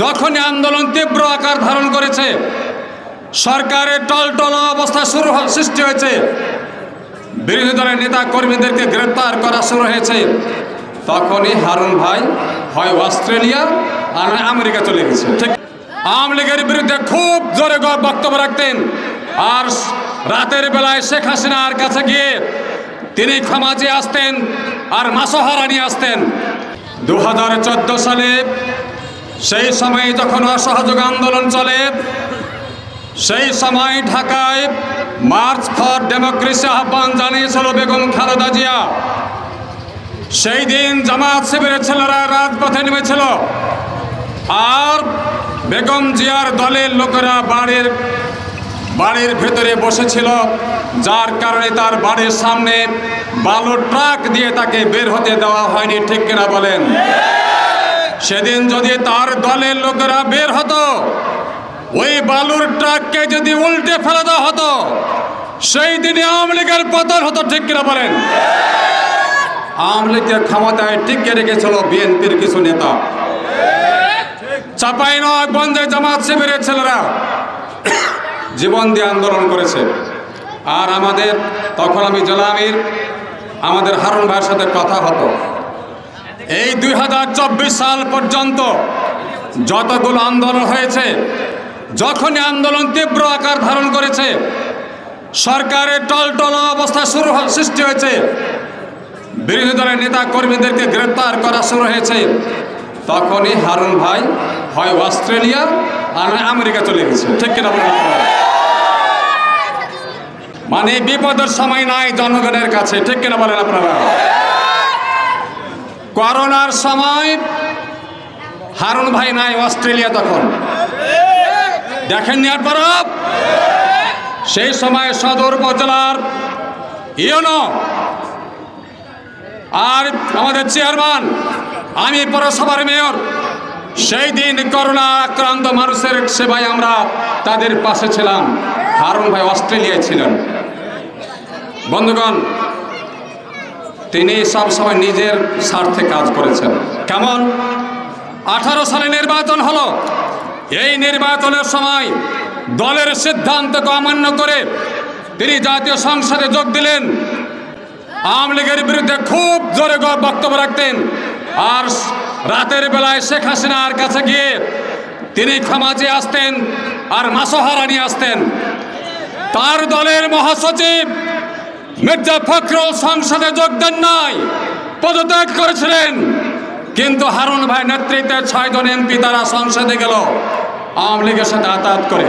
যখনই আন্দোলন তীব্র আকার ধারণ করেছে, সরকারের টলটল অবস্থা শুরু সৃষ্টি হয়েছে। বিরোধী দলের নেতা কর্মীদেরকে গ্রেপ্তার করা শুরু হয়েছে। তখনই হারুন ভাই হয় অস্ট্রেলিয়া আর আমেরিকা চলে গেছে। ঠিক আওয়ামী লীগের বিরুদ্ধে খুব জোরে বক্তব্য রাখতেন। আর রাতের বেলায় শেখ হাসিনার কাছে গিয়ে তিনি ক্ষমা চেয়ে আসতেন আর মাসোহারা নিয়ে আসতেন। দু হাজার চোদ্দ সালে সেই সময়ে যখন অসহযোগ আন্দোলন চলে, সেই সময় ঢাকায় মার্চ ফর ডেমোক্রেসি আহ্বান জানিয়েছিল বেগম খালেদা জিয়া। সেই দিন জামাত শিবিরের ছেলেরা রাজপথে নেমেছিল। আর বেগম জিয়ার দলের লোকেরা বাড়ির বাড়ির ভেতরে বসেছিল, যার কারণে তার বাড়ির সামনে বালু ট্রাক দিয়ে তাকে বের হতে দেওয়া হয়নি, ঠিক কিনা বলেন? সেদিন যদি তার দলের লোকেরা বের হতো, ওই বালুর ট্রাককে যদি উল্টে ফেলে দেওয়া হতো, সেই দিনে আওয়ামী লীগের পতন হতো, ঠিক কিনা বলেন? আওয়ামী লীগের ক্ষমতায় টিকে রেখেছিল বিএনপির কিছু নেতা। চাপাই নয় বন্ধে জামাত শিবিরের ছেলেরা জীবন দিয়ে আন্দোলন করেছে। আর আমাদের, তখন আমি জেলা আমির, আমাদের হারুন ভাইয়ের সাথে কথা হতো। এই দুই হাজার চব্বিশ সাল পর্যন্ত যতগুলো আন্দোলন হয়েছে, যখনই আন্দোলন তীব্র আকার ধারণ করেছে, সরকারের টলটল অবস্থা শুরু সৃষ্টি হয়েছে, বিরোধী দলের নেতা কর্মীদেরকে গ্রেপ্তার করা শুরু হয়েছে, তখনই হারুন ভাই হয় অস্ট্রেলিয়া আর আমেরিকা চলে গেছে। ঠিক কিনা মানে বিপদের সময় নাই জনগণের কাছে। ঠিক কিনা বলেন আপনারা? করোনার সময় হারুন ভাই নাই অস্ট্রেলিয়া তখন। দেখেননি আপনারা সেই সময় সদর উপজেলার ইয়নো আর আমাদের চেয়ারম্যান, আমি পৌরসভার মেয়র, সেই দিন করোনা আক্রান্ত মানুষের সেবায় আমরা তাদের পাশে ছিলাম। হারুন ভাই অস্ট্রেলিয়ায় ছিলেন। বন্ধুগণ তিনি সব সময় নিজের স্বার্থে কাজ করেছেন। কেমন? আঠারো সালে নির্বাচন হলো। এই নির্বাচনের সময় দলের সিদ্ধান্তকে অমান্য করে তিনি জাতীয় সংসদে যোগ দিলেন। আওয়ামী লীগের বিরুদ্ধে খুব জোরে বক্তব্য রাখতেন। আর রাতের বেলায় শেখ হাসিনার কাছে গিয়ে তিনি ক্ষমা চেয়ে আসতেন আর মাসোহারা নিয়ে আসতেন। তার দলের মহাসচিব মির্জা ফখরুল সংসদে যোগ দেন নাই, পদত্যাগ করেছিলেন। কিন্তু হারুন ভাই নেতৃত্বে ছয়জন এমপি তারা সংসদে গেল, আওয়ামী লীগের সাথে আতাত করে।